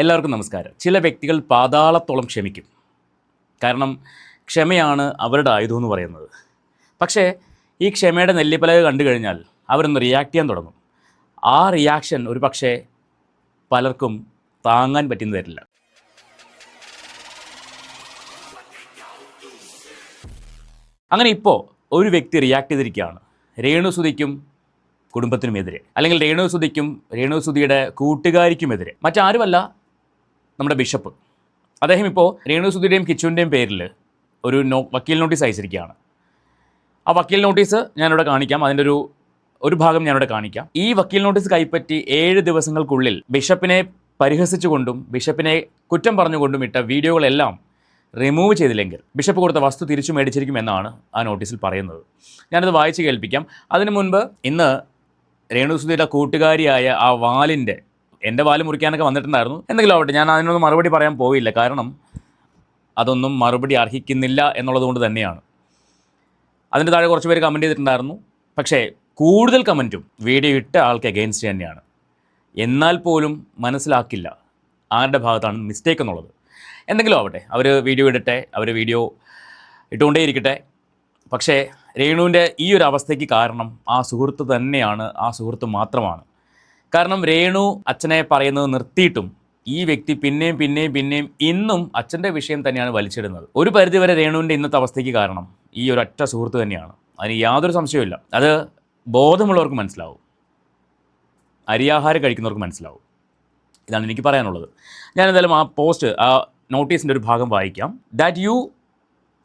എല്ലാവർക്കും നമസ്കാരം. ചില വ്യക്തികൾ പാതാളത്തോളം ക്ഷമിക്കും. കാരണം ക്ഷമയാണ് അവരുടെ ആയുധം എന്ന് പറയുന്നത്. പക്ഷേ ഈ ക്ഷമയുടെ നെല്ലിപ്പലക കണ്ടു കഴിഞ്ഞാൽ അവരൊന്ന് റിയാക്ട് ചെയ്യാൻ തുടങ്ങും. ആ റിയാക്ഷൻ ഒരു പക്ഷേ പലർക്കും താങ്ങാൻ പറ്റുന്ന തരില്ല അങ്ങനെ ഇപ്പോൾ ഒരു വ്യക്തി റിയാക്ട് ചെയ്തിരിക്കുകയാണ്. രേണുസുതിക്കും കുടുംബത്തിനുമെതിരെ. അല്ലെങ്കിൽ രേണുസുതിക്കും രേണുസുതിയുടെ കൂട്ടുകാരിക്കുമെതിരെ. മറ്റാരുമല്ല നമ്മുടെ ബിഷപ്പ്. അദ്ദേഹം ഇപ്പോൾ രേണുസുതിയുടെയും കിച്ചുവിന്റെയും പേരിൽ ഒരു നോ വക്കീൽ നോട്ടീസ് അയച്ചിരിക്കുകയാണ്. ആ വക്കീൽ നോട്ടീസ് ഞാനിവിടെ കാണിക്കാം. അതിന്റെ ഒരു ഒരു ഭാഗം ഞാനിവിടെ കാണിക്കാം. ഈ വക്കീൽ നോട്ടീസ് കൈപ്പറ്റി ഏഴ് ദിവസങ്ങൾക്കുള്ളിൽ ബിഷപ്പിനെ പരിഹസിച്ചുകൊണ്ടും ബിഷപ്പിനെ കുറ്റം പറഞ്ഞുകൊണ്ടും ഇട്ട വീഡിയോകളെല്ലാം റിമൂവ് ചെയ്തില്ലെങ്കിൽ ബിഷപ്പ് കൊടുത്ത വസ്തു തിരിച്ചു മേടിച്ചിരിക്കും എന്നാണ് ആ നോട്ടീസിൽ പറയുന്നത്. ഞാനത് വായിച്ച് കേൾപ്പിക്കാം. അതിനു മുൻപ് ഇന്ന് രേണുസുധിയുടെ കൂട്ടുകാരിയായ ആ വാലിന്റെ എന്റെ വാൽ മുറിക്കാനൊക്കെ വന്നിട്ടുണ്ടായിരുന്നു. എന്തെങ്കിലും ആവട്ടെ ഞാൻ അതിനൊന്നും മറുപടി പറയാൻ പോവില്ല. കാരണം അതൊന്നും മറുപടി അർഹിക്കുന്നില്ല എന്നുള്ളത് കൊണ്ട് തന്നെയാണ്. അതിന്റെ താഴെ കുറച്ച് പേര് കമന്റ് ചെയ്തിട്ടുണ്ടായിരുന്നു. പക്ഷേ കൂടുതൽ കമന്റും വീഡിയോ ഇട്ട ആൾക്ക് എഗെയിൻസ്റ്റ് തന്നെയാണ്. എന്നാൽ പോലും മനസ്സിലാക്കില്ല ആരുടെ ഭാഗത്താണ് മിസ്റ്റേക്ക് എന്നുള്ളത്. എന്തെങ്കിലും ആവട്ടെ അവർ വീഡിയോ ഇടട്ടെ അവർ വീഡിയോ ഇട്ടുകൊണ്ടേ ഇരിക്കട്ടെ പക്ഷേ രേണുവിന്റെ ഈ ഒരു അവസ്ഥയ്ക്ക് കാരണം ആ സുഹൃത്ത് തന്നെയാണ് ആ സുഹൃത്ത് മാത്രമാണ്. കാരണം രേണു അച്ഛനെ പറയുന്നത് നിർത്തിയിട്ടും ഈ വ്യക്തി പിന്നെയും പിന്നെയും പിന്നെയും ഇന്നും അച്ഛന്റെ വിഷയം തന്നെയാണ് വലിച്ചിടുന്നത്. ഒരു പരിധിവരെ രേണുവിന്റെ ഇന്നത്തെ അവസ്ഥയ്ക്ക് കാരണം ഈ ഒരു ഒറ്റ സുഹൃത്ത് തന്നെയാണ്. അതിന് യാതൊരു സംശയവുമില്ല. അത് ബോധമുള്ളവർക്ക് മനസ്സിലാവും. അരിയാഹാരം കഴിക്കുന്നവർക്ക് മനസ്സിലാവും. ഇതാണ് എനിക്ക് പറയാനുള്ളത്. ഞാൻ എന്തായാലും ആ പോസ്റ്റ് ആ നോട്ടീസിന്റെ ഒരു ഭാഗം വായിക്കാം. That you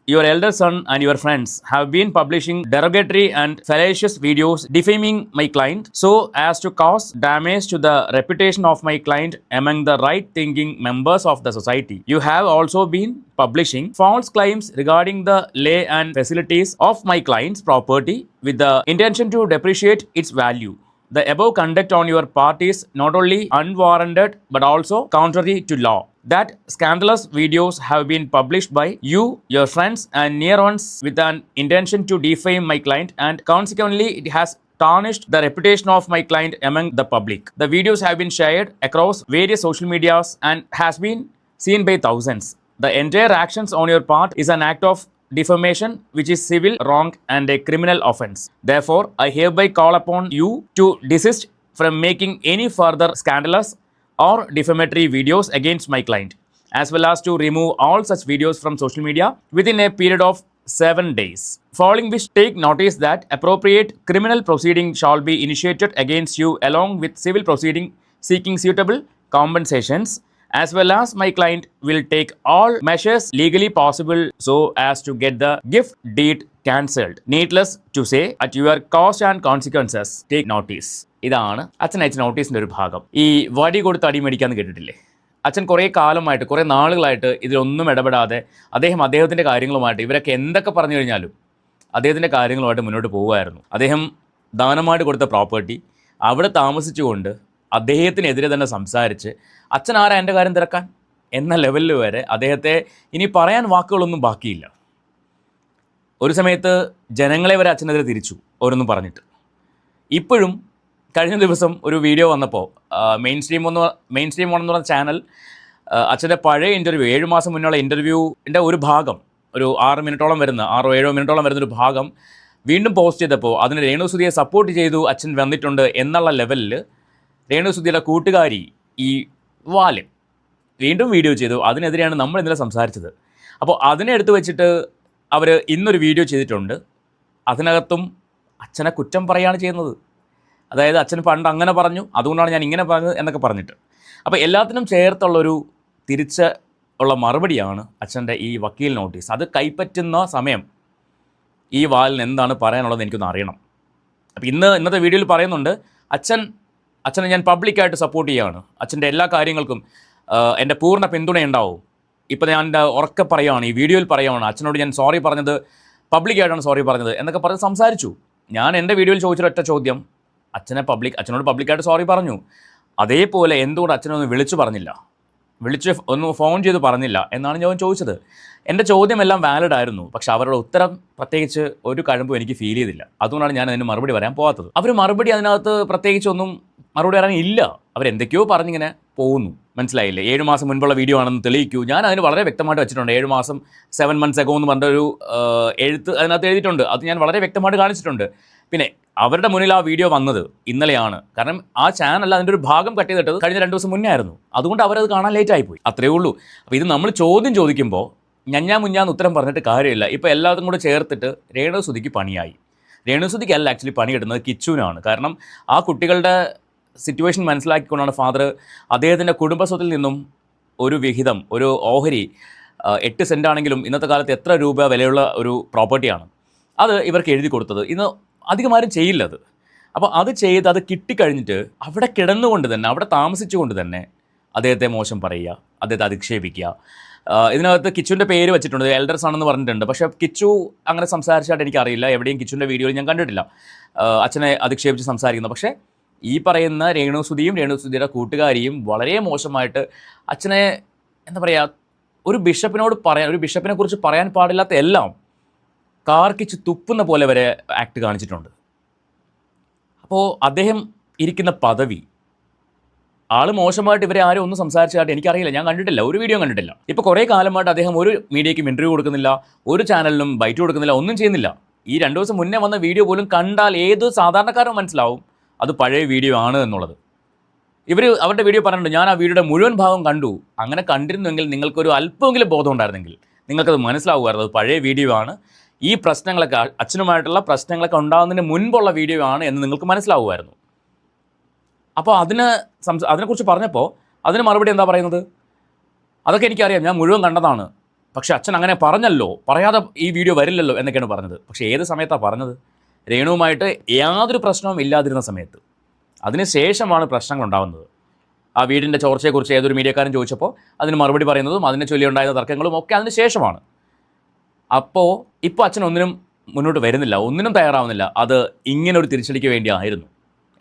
your elder son and your friends have been publishing derogatory and fallacious videos defaming my client so as to cause damage to the reputation of my client among the right thinking members of the society. You have also been publishing false claims regarding the lay and facilities of my client's property with the intention to depreciate its value. The above conduct on your part is not only unwarranted but also contrary to law. That scandalous videos have been published by you, your friends, and near ones with an intention to defame my client, and consequently, it has tarnished the reputation of my client among the public. The videos have been shared across various social medias and has been seen by thousands. The entire actions on your part is an act of defamation which is civil wrong and a criminal offense. Therefore, I hereby call upon you to desist from making any further scandalous or defamatory videos against my client, as well as to remove all such videos from social media within a period of seven days. Following which, take notice that appropriate criminal proceeding shall be initiated against you along with civil proceeding seeking suitable compensations as well as my client will take all measures legally possible so as to get the gift deed cancelled. Needless to say, at your cost and consequences, take notice. ഇതാണ് അച്ഛൻ അയച്ച നോട്ടീസിന്റെ ഒരു ഭാഗം ഈ വടി കൊടുത്ത് അടി മേടിക്കാന്ന് കേട്ടിട്ടില്ലേ അച്ഛൻ കുറേ കാലമായിട്ട് കുറേ നാളുകളായിട്ട് ഇതിലൊന്നും ഇടപെടാതെ അദ്ദേഹം അദ്ദേഹത്തിന്റെ കാര്യങ്ങളുമായിട്ട് ഇവരൊക്കെ എന്തൊക്കെ പറഞ്ഞു കഴിഞ്ഞാലും അദ്ദേഹത്തിന്റെ കാര്യങ്ങളുമായിട്ട് മുന്നോട്ട് പോകുമായിരുന്നു അദ്ദേഹം ദാനമായിട്ട് കൊടുത്ത പ്രോപ്പർട്ടി അവിടെ താമസിച്ചുകൊണ്ട് അദ്ദേഹത്തിനെതിരെ തന്നെ സംസാരിച്ച് അച്ഛൻ ആരാ എന്റെ കാര്യം തിരക്കാൻ? എന്ന ലെവലിൽ വരെ അദ്ദേഹത്തെ ഇനി പറയാൻ വാക്കുകളൊന്നും ബാക്കിയില്ല. ഒരു സമയത്ത് ജനങ്ങളെ വരെ അച്ഛനെതിരെ തിരിച്ചു ഓരോന്നും പറഞ്ഞിട്ട്. ഇപ്പോഴും കഴിഞ്ഞ ദിവസം ഒരു വീഡിയോ വന്നപ്പോൾ മെയിൻ സ്ട്രീം ഒന്ന് മെയിൻ സ്ട്രീം എന്ന് പറഞ്ഞ ചാനൽ അച്ഛന്റെ പഴയ ഇന്റർവ്യൂ ഏഴ് മാസം മുന്നുള്ള ഇന്റർവ്യൂവിന്റെ ഒരു ഭാഗം ഒരു ആറ് മിനിറ്റോളം വരുന്ന ആറോ ഏഴോ മിനിറ്റോളം വരുന്ന ഒരു ഭാഗം വീണ്ടും പോസ്റ്റ് ചെയ്തപ്പോൾ അതിന് രേണുസുതിയെ സപ്പോർട്ട് ചെയ്തു അച്ഛൻ വന്നിട്ടുണ്ട് എന്നുള്ള ലെവലിൽ രേണുസുതിയുടെ കൂട്ടുകാരി ഈ വാലൻ വീണ്ടും വീഡിയോ ചെയ്തു. അതിനെതിരെയാണ് നമ്മൾ ഇന്നലെ സംസാരിച്ചത്. അപ്പോൾ അതിനെ എടുത്തു വെച്ചിട്ട് അവർ ഇന്നൊരു വീഡിയോ ചെയ്തിട്ടുണ്ട്. അതിനകത്തും അച്ഛനെ കുറ്റം പറയുകയാണ് ചെയ്യുന്നത്. അതായത് അച്ഛൻ പണ്ട് അങ്ങനെ പറഞ്ഞു. അതുകൊണ്ടാണ് ഞാൻ ഇങ്ങനെ പറഞ്ഞത് എന്നൊക്കെ പറഞ്ഞിട്ട്. അപ്പോൾ എല്ലാത്തിനും ചേർത്തുള്ളൊരു തിരിച്ച ഉള്ള മറുപടിയാണ് അച്ഛന്റെ ഈ വക്കീൽ നോട്ടീസ്. അത് കൈപ്പറ്റുന്ന സമയം ഈ വാലിന് എന്താണ് പറയാനുള്ളത് എനിക്കൊന്ന് അറിയണം. അപ്പോൾ ഇന്ന് ഇന്നത്തെ വീഡിയോയിൽ പറയുന്നുണ്ട് അച്ഛൻ അച്ഛനെ ഞാൻ പബ്ലിക്കായിട്ട് സപ്പോർട്ട് ചെയ്യുകയാണ് അച്ഛന്റെ എല്ലാ കാര്യങ്ങൾക്കും എന്റെ പൂർണ പിന്തുണയുണ്ടാവും ഇപ്പോൾ ഞാൻ ഉറക്കെ പറയുകയാണ് ഈ വീഡിയോയിൽ പറയുകയാണ് അച്ഛനോട് ഞാൻ സോറി പറഞ്ഞത് പബ്ലിക്കായിട്ടാണ് സോറി പറഞ്ഞത് എന്നൊക്കെ പറഞ്ഞ് സംസാരിച്ചു. ഞാൻ എന്റെ വീഡിയോയിൽ ചോദിച്ചൊരൊറ്റ ചോദ്യം അച്ഛനെ പബ്ലിക് അച്ഛനോട് പബ്ലിക്കായിട്ട് സോറി പറഞ്ഞു. അതേപോലെ എന്തുകൊണ്ട് അച്ഛനൊന്ന് വിളിച്ചു പറഞ്ഞില്ല? വിളിച്ച് ഒന്ന് ഫോൺ ചെയ്ത് പറഞ്ഞില്ല എന്നാണ് ഞാൻ ചോദിച്ചത്. എന്റെ ചോദ്യമെല്ലാം വാലിഡ് ആയിരുന്നു പക്ഷെ അവരുടെ ഉത്തരം പ്രത്യേകിച്ച് ഒരു കഴമ്പും എനിക്ക് ഫീൽ ചെയ്തില്ല. അതുകൊണ്ടാണ് ഞാൻ അതിന് മറുപടി വരാൻ പോകാത്തത് അവർ മറുപടി അതിനകത്ത് പ്രത്യേകിച്ച് ഒന്നും മറുപടി പറയാൻ ഇല്ല. അവരെന്തൊക്കെയോ പറഞ്ഞിങ്ങനെ പോകുന്നു. മനസ്സിലായില്ലേ? ഏഴ് മാസം മുൻപുള്ള വീഡിയോ ആണെന്ന് തെളിയിക്കൂ. ഞാൻ അതിന് വളരെ വ്യക്തമായിട്ട് വെച്ചിട്ടുണ്ട്. ഏഴ് മാസം സെവൻ മന്ത്സ് എഗോ എന്ന് പറഞ്ഞൊരു എഴുത്ത് അതിനകത്ത് എഴുതിയിട്ടുണ്ട്. അത് ഞാൻ വളരെ വ്യക്തമായിട്ട് കാണിച്ചിട്ടുണ്ട്. പിന്നെ അവരുടെ മുന്നിൽ ആ വീഡിയോ വന്നത് ഇന്നലെയാണ്. കാരണം ആ ചാനൽ അതിന്റെ ഒരു ഭാഗം കട്ട് ചെയ്തിട്ടത് കഴിഞ്ഞ രണ്ട് ദിവസം മുന്നേ ആയിരുന്നു. അതുകൊണ്ട് അവരത് കാണാൻ ലേറ്റ് ആയിപ്പോയി. അത്രേ ഉള്ളൂ. അപ്പോൾ ഇത് നമ്മൾ ചോദ്യം ചോദിക്കുമ്പോൾ ഞഞ്ഞാ മുഞ്ഞാന്ന് ഉത്തരം പറഞ്ഞിട്ട് കാര്യമില്ല. ഇപ്പോൾ എല്ലാതും കൂടെ ചേർത്തിട്ട് രേണുസുതിക്ക് പണിയായി. രേണുസുതിക്ക് അല്ല ആക്ച്വലി പണിയിടുന്നത് കിച്ചുവിനാണ് കാരണം ആ കുട്ടികളുടെ സിറ്റുവേഷൻ മനസ്സിലാക്കിക്കൊണ്ടാണ് ഫാദർ അദ്ദേഹത്തിന്റെ കുടുംബസ്വത്തിൽ നിന്നും ഒരു വിഹിതം ഒരു ഓഹരി എട്ട് സെന്റ് ആണെങ്കിലും ഇന്നത്തെ കാലത്ത് എത്ര രൂപ വിലയുള്ള ഒരു പ്രോപ്പർട്ടിയാണ് അത് ഇവർക്ക് എഴുതി കൊടുത്തത്. ഇന്ന് അധികമാരും ചെയ്യില്ല അത്. അപ്പോൾ അത് ചെയ്ത് അത് കിട്ടിക്കഴിഞ്ഞിട്ട് അവിടെ കിടന്നുകൊണ്ട് തന്നെ അവിടെ താമസിച്ചുകൊണ്ട് തന്നെ അദ്ദേഹത്തെ മോശം പറയുക അദ്ദേഹത്തെ അധിക്ഷേപിക്കുക. ഇതിനകത്ത് കിച്ചുവിന്റെ പേര് വെച്ചിട്ടുണ്ട് എൽഡർസ് ആണെന്ന് പറഞ്ഞിട്ടുണ്ട്. പക്ഷേ കിച്ചു അങ്ങനെ സംസാരിച്ചായിട്ട് എനിക്കറിയില്ല. എവിടെയും കിച്ചുവിന്റെ വീഡിയോയിൽ ഞാൻ കണ്ടിട്ടില്ല. അച്ഛനെ അധിക്ഷേപിച്ച് സംസാരിക്കുന്നത് പക്ഷേ ഈ പറയുന്ന രേണുസുതിയും രേണുസുതിയുടെ കൂട്ടുകാരിയും വളരെ മോശമായിട്ട് അച്ഛനെ എന്താ പറയുക ഒരു ബിഷപ്പിനോട് പറയാൻ ഒരു ബിഷപ്പിനെ കുറിച്ച് പറയാൻ പാടില്ലാത്ത എല്ലാം കാർക്കിച്ച് തുപ്പുന്ന പോലെ വരെ ആക്ട് കാണിച്ചിട്ടുണ്ട്. അപ്പോൾ അദ്ദേഹം ഇരിക്കുന്ന പദവി ആൾ മോശമായിട്ട് ഇവരെ ആരും ഒന്നും സംസാരിച്ചതായിട്ട് എനിക്കറിയില്ല. ഞാൻ കണ്ടിട്ടില്ല ഒരു വീഡിയോ കണ്ടിട്ടില്ല. ഇപ്പോൾ കുറേ കാലമായിട്ട് അദ്ദേഹം ഒരു മീഡിയയ്ക്കും ഇന്റർവ്യൂ കൊടുക്കുന്നില്ല ഒരു ചാനലിനും ബൈറ്റ് കൊടുക്കുന്നില്ല ഒന്നും ചെയ്യുന്നില്ല. ഈ രണ്ടു ദിവസം മുന്നേ വന്ന വീഡിയോ പോലും കണ്ടാൽ ഏത് സാധാരണക്കാരനും മനസ്സിലാവും. അത് പഴയ വീഡിയോ ആണ് എന്നുള്ളത്. ഇവർ അവരുടെ വീഡിയോ പറഞ്ഞിട്ടുണ്ട് ഞാൻ ആ വീഡിയോയുടെ മുഴുവൻ ഭാഗം കണ്ടു. അങ്ങനെ കണ്ടിരുന്നുവെങ്കിൽ നിങ്ങൾക്കൊരു അല്പമെങ്കിലും ബോധം ഉണ്ടായിരുന്നെങ്കിൽ നിങ്ങൾക്കത് മനസ്സിലാവുമായിരുന്നു. അത് പഴയ വീഡിയോ ആണ്. ഈ പ്രശ്നങ്ങളൊക്കെ അച്ഛനുമായിട്ടുള്ള പ്രശ്നങ്ങളൊക്കെ ഉണ്ടാകുന്നതിന് മുൻപുള്ള വീഡിയോ ആണ് എന്ന് നിങ്ങൾക്ക് മനസ്സിലാവുമായിരുന്നു. അപ്പോൾ അതിന് സംസ അതിനെക്കുറിച്ച് പറഞ്ഞപ്പോൾ അതിന് മറുപടി എന്താ പറയുന്നത്? അതൊക്കെ എനിക്കറിയാം. ഞാൻ മുഴുവൻ കണ്ടതാണ്. പക്ഷേ അച്ഛൻ അങ്ങനെ പറഞ്ഞല്ലോ. പറയാതെ ഈ വീഡിയോ വരില്ലല്ലോ എന്നൊക്കെയാണ് പറഞ്ഞത്. പക്ഷേ ഏത് സമയത്താണ് പറഞ്ഞത്? രേണുവുമായിട്ട് യാതൊരു പ്രശ്നവും ഇല്ലാതിരുന്ന സമയത്ത് അതിനുശേഷമാണ് പ്രശ്നങ്ങൾ ഉണ്ടാകുന്നത് ആ വീടിന്റെ ചോർച്ചയെക്കുറിച്ച് ഏതൊരു മീഡിയക്കാരൻ ചോദിച്ചപ്പോൾ അതിന് മറുപടി പറയുന്നതും അതിനെ ചൊല്ലി ഉണ്ടായിരുന്ന തർക്കങ്ങളും ഒക്കെ അതിന് ശേഷമാണ്. അപ്പോൾ ഇപ്പോൾ അച്ഛൻ ഒന്നിനും മുന്നോട്ട് വരുന്നില്ല ഒന്നിനും തയ്യാറാവുന്നില്ല. അത് ഇങ്ങനെ ഒരു തിരിച്ചടിക്ക് വേണ്ടിയായിരുന്നു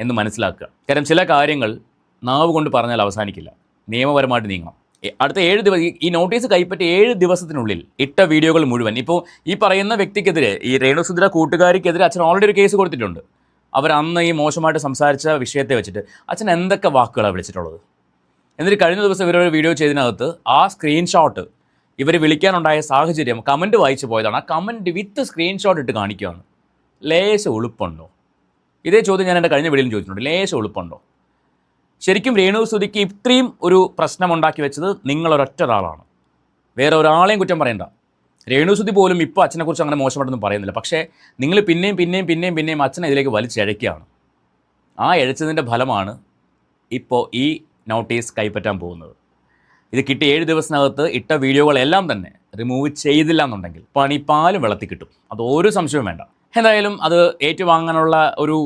എന്ന് മനസ്സിലാക്കുക. കാരണം ചില കാര്യങ്ങൾ നാവ് കൊണ്ട് പറഞ്ഞാൽ അവസാനിക്കില്ല. നിയമപരമായിട്ട് നീങ്ങണം. അടുത്ത ഏഴ് ദിവസം ഈ നോട്ടീസ് കൈപ്പറ്റി ഏഴ് ദിവസത്തിനുള്ളിൽ ഇട്ട വീഡിയോകൾ മുഴുവൻ. ഇപ്പോൾ ഈ പറയുന്ന വ്യക്തിക്കെതിരെ ഈ രേണുസുദ്ര കൂട്ടുകാരിക്കെതിരെ അച്ഛൻ ഓൾറെഡി ഒരു കേസ് കൊടുത്തിട്ടുണ്ട്. അവർ അന്ന് ഈ മോശമായിട്ട് സംസാരിച്ച വിഷയത്തെ വെച്ചിട്ട് അച്ഛൻ എന്തൊക്കെ വാക്കുകളാണ് വിളിച്ചിട്ടുള്ളത്? എന്നിട്ട് കഴിഞ്ഞ ദിവസം ഇവരൊരു വീഡിയോ ചെയ്തതിനകത്ത് ആ സ്ക്രീൻഷോട്ട് ഇവർ വിളിക്കാനുണ്ടായ സാഹചര്യം കമന്റ് വായിച്ചു പോയതാണ്. ആ കമന്റ് വിത്ത് സ്ക്രീൻഷോട്ട് ഇട്ട് കാണിക്കുകയാണ്. ലേശം എളുപ്പമുണ്ടോ ഇതേ ചോദ്യം ഞാൻ എന്റെ കഴിഞ്ഞ വീഡിയോയിൽ ചോദിച്ചിട്ടുണ്ട്. ലേശം എളുപ്പമുണ്ടോ ശരിക്കും രേണു സുധിക്ക് ഇത്രയും ഒരു പ്രശ്നം ഉണ്ടാക്കി വെച്ചത് നിങ്ങളൊരൊറ്റ ഒരാളാണ്. വേറെ ഒരാളെയും കുറ്റം പറയണ്ട. രേണുസുതി പോലും ഇപ്പോൾ അച്ഛനെക്കുറിച്ച് അങ്ങനെ മോശമായിട്ടൊന്നും പറയുന്നില്ല. പക്ഷേ നിങ്ങൾ പിന്നെയും പിന്നെയും പിന്നെയും പിന്നെയും അച്ഛനെ ഇതിലേക്ക് വലിച്ചഴക്കുകയാണ് ആ എഴച്ചതിന്റെ ഫലമാണ് ഇപ്പോൾ ഈ നോട്ടീസ് കൈപ്പറ്റാൻ പോകുന്നത്. ഇത് കിട്ടിയ ഏഴ് ദിവസത്തിനകത്ത് ഇട്ട വീഡിയോകളെല്ലാം തന്നെ റിമൂവ് ചെയ്തില്ല എന്നുണ്ടെങ്കിൽ പണി പാലും കിട്ടും. അത് ഒരു സംശയവും വേണ്ട. എന്തായാലും അത് ഏറ്റുവാങ്ങാനുള്ള ഒരു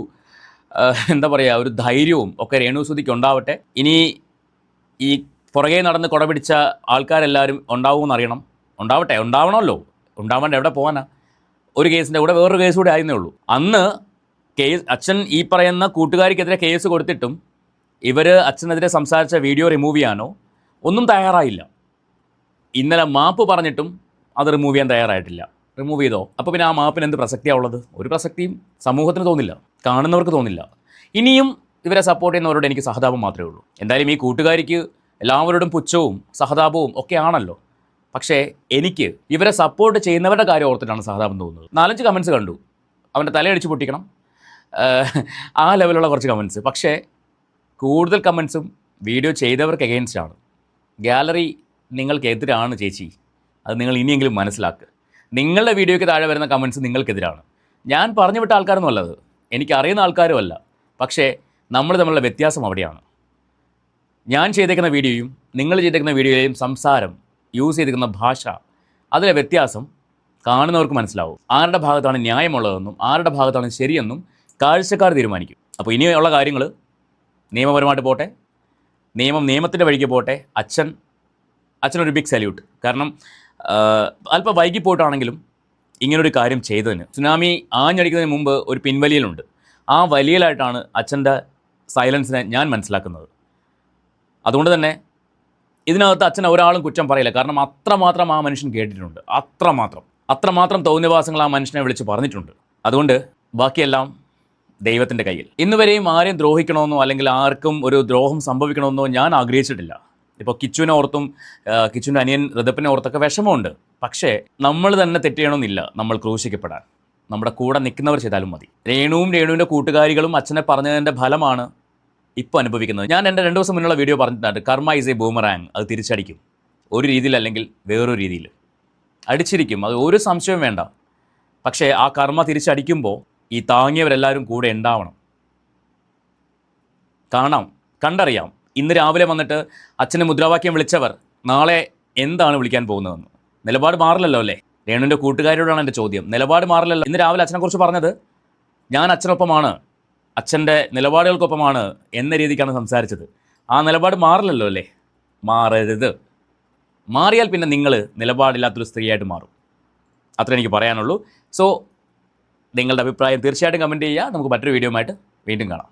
എന്താ പറയുക ഒരു ധൈര്യവും ഒക്കെ രേണുസുതിക്ക് ഉണ്ടാവട്ടെ. ഇനി ഈ പുറകെ നടന്ന് കുട പിടിച്ച ആൾക്കാരെല്ലാവരും ഉണ്ടാവുമെന്ന് അറിയണം ഉണ്ടാവട്ടെ ഉണ്ടാവണമല്ലോ. ഉണ്ടാവേണ്ട എവിടെ പോകാനാ ഒരു കേസിന്റെ കൂടെ വേറൊരു കേസ് കൂടെ ആയിരുന്നേ ഉള്ളൂ. അന്ന് കേസ് അച്ഛൻ ഈ പറയുന്ന കൂട്ടുകാരിക്കെതിരെ കേസ് കൊടുത്തിട്ടും ഇവർ അച്ഛനെതിരെ സംസാരിച്ച വീഡിയോ റിമൂവ് ചെയ്യാനോ ഒന്നും തയ്യാറായില്ല. ഇന്നലെ മാപ്പ് പറഞ്ഞിട്ടും അത് റിമൂവ് ചെയ്യാൻ തയ്യാറായിട്ടില്ല. റിമൂവ് ചെയ്തോ? അപ്പോൾ പിന്നെ ആ മാപ്പിന് എന്ത് പ്രസക്തിയാണ് ഉള്ളത്? ഒരു പ്രസക്തിയും സമൂഹത്തിന് തോന്നില്ല. കാണുന്നവർക്ക് തോന്നില്ല. ഇനിയും ഇവരെ സപ്പോർട്ട് ചെയ്യുന്നവരോട് എനിക്ക് സഹതാപം മാത്രമേ ഉള്ളൂ. എന്തായാലും ഈ കൂട്ടുകാരിക്ക് എല്ലാവരോടും പുച്ഛവും സഹതാപവും ഒക്കെ ആണല്ലോ. പക്ഷേ എനിക്ക് ഇവരെ സപ്പോർട്ട് ചെയ്യുന്നവരുടെ കാര്യം ഓർത്തിട്ടാണ് സഹതാപം തോന്നുന്നത്. നാലഞ്ച് കമൻസ് കണ്ടു. അവന്റെ തലയടിച്ച് പൊട്ടിക്കണം. ആ ലെവലുള്ള കുറച്ച് കമൻസ് പക്ഷേ കൂടുതൽ കമൻസും വീഡിയോ ചെയ്തവർക്ക് എഗെയിൻസ്റ്റാണ് ഗാലറി നിങ്ങൾക്കെതിരാണ് ചേച്ചി. അത് നിങ്ങൾ ഇനിയെങ്കിലും മനസ്സിലാക്കുക നിങ്ങളുടെ വീഡിയോയ്ക്ക് താഴെ വരുന്ന കമൻസ് നിങ്ങൾക്കെതിരാണ്. ഞാൻ പറഞ്ഞു വിട്ട ആൾക്കാരൊന്നും അല്ലത് എനിക്കറിയുന്ന ആൾക്കാരുമല്ല പക്ഷേ നമ്മൾ തമ്മിലുള്ള വ്യത്യാസം അവിടെയാണ്. ഞാൻ ചെയ്തേക്കുന്ന വീഡിയോയും നിങ്ങൾ ചെയ്തേക്കുന്ന വീഡിയോയും സംസാരം യൂസ് ചെയ്തിരിക്കുന്ന ഭാഷ അതിലെ വ്യത്യാസം കാണുന്നവർക്ക് മനസ്സിലാവും. ആരുടെ ഭാഗത്താണ് ന്യായമുള്ളതെന്നും ആരുടെ ഭാഗത്താണ് ശരിയെന്നും കാഴ്ചക്കാർ തീരുമാനിക്കും. അപ്പോൾ ഇനിയുള്ള കാര്യങ്ങൾ നിയമപരമായിട്ട് പോട്ടെ. നിയമം നിയമത്തിന്റെ വഴിക്ക് പോട്ടെ. അച്ഛൻ അച്ഛനൊരു ബിഗ് സല്യൂട്ട് കാരണം അല്പം വൈകി പോയിട്ടാണെങ്കിലും ഇങ്ങനൊരു കാര്യം ചെയ്തതിന്. സുനാമി ആഞ്ഞടിക്കുന്നതിന് മുമ്പ് ഒരു പിൻവലിയലുണ്ട്. ആ വലിയലായിട്ടാണ് അച്ഛന്റെ സൈലൻസിനെ ഞാൻ മനസ്സിലാക്കുന്നത്. അതുകൊണ്ട് തന്നെ ഇതിനകത്ത് അച്ഛൻ ഒരാളും കുറ്റം പറയില്ല. കാരണം അത്രമാത്രം ആ മനുഷ്യൻ കേട്ടിട്ടുണ്ട്. അത്രമാത്രം. അത്രമാത്രം തോന്നിവാസങ്ങൾ ആ മനുഷ്യനെ വിളിച്ച് പറഞ്ഞിട്ടുണ്ട്. അതുകൊണ്ട് ബാക്കിയെല്ലാം ദൈവത്തിന്റെ കയ്യിൽ. ഇന്നുവരെയും ആരെയും ദ്രോഹിക്കണമെന്നോ അല്ലെങ്കിൽ ആർക്കും ഒരു ദ്രോഹം സംഭവിക്കണമെന്നോ ഞാൻ ആഗ്രഹിച്ചിട്ടില്ല. ഇപ്പോൾ കിച്ചുവിനെ ഓർത്തും കിച്ചുവിന്റെ അനിയൻ ഋതപ്പിനെ ഓർത്തൊക്കെ വിഷമമുണ്ട്. പക്ഷേ നമ്മൾ തന്നെ തെറ്റിയണമെന്നില്ല നമ്മൾ ക്രൂശിക്കപ്പെടാൻ. നമ്മുടെ കൂടെ നിൽക്കുന്നവർ ചെയ്താലും മതി. രേണുവും രേണുവിന്റെ കൂട്ടുകാരികളും അച്ഛനെ പറഞ്ഞതിന്റെ ഫലമാണ് ഇപ്പോൾ അനുഭവിക്കുന്നത്. ഞാൻ എന്റെ രണ്ട് ദിവസം മുന്നുള്ള വീഡിയോ പറഞ്ഞിട്ടുണ്ട്. കർമ്മ ഈസ് എ ബൂമറാങ് അത് തിരിച്ചടിക്കും. ഒരു രീതിയിലല്ലെങ്കിൽ വേറൊരു രീതിയിൽ. അടിച്ചിരിക്കും. അത് ഒരു സംശയവും വേണ്ട. പക്ഷേ ആ കർമ്മ തിരിച്ചടിക്കുമ്പോൾ ഈ താങ്ങിയവരെല്ലാവരും കൂടെ ഉണ്ടാവണം. കാണാം. കണ്ടറിയാം. ഇന്ന് രാവിലെ വന്നിട്ട് അച്ഛനെ മുദ്രാവാക്യം വിളിച്ചവർ നാളെ എന്താണ് വിളിക്കാൻ പോകുന്നതെന്ന്? നിലപാട് മാറില്ലല്ലോ അല്ലേ? രേണുവിന്റെ കൂട്ടുകാരോടാണ് എന്റെ ചോദ്യം. നിലപാട് മാറില്ലല്ലോ. ഇന്ന് രാവിലെ അച്ഛനെക്കുറിച്ച് പറഞ്ഞത് ഞാൻ അച്ഛനൊപ്പമാണ് അച്ഛന്റെ നിലപാടുകൾക്കൊപ്പമാണ് എന്ന രീതിക്കാണ് സംസാരിച്ചത്. ആ നിലപാട് മാറില്ലല്ലോ അല്ലേ? മാറരുത്. മാറിയാൽ പിന്നെ നിങ്ങൾ നിലപാടില്ലാത്തൊരു സ്ത്രീയായിട്ട് മാറും. അത്ര എനിക്ക് പറയാനുള്ളൂ. സോ നിങ്ങളുടെ അഭിപ്രായം തീർച്ചയായിട്ടും കമന്റ് ചെയ്യുക. നമുക്ക് മറ്റൊരു വീഡിയോ ആയിട്ട് വീണ്ടും കാണാം.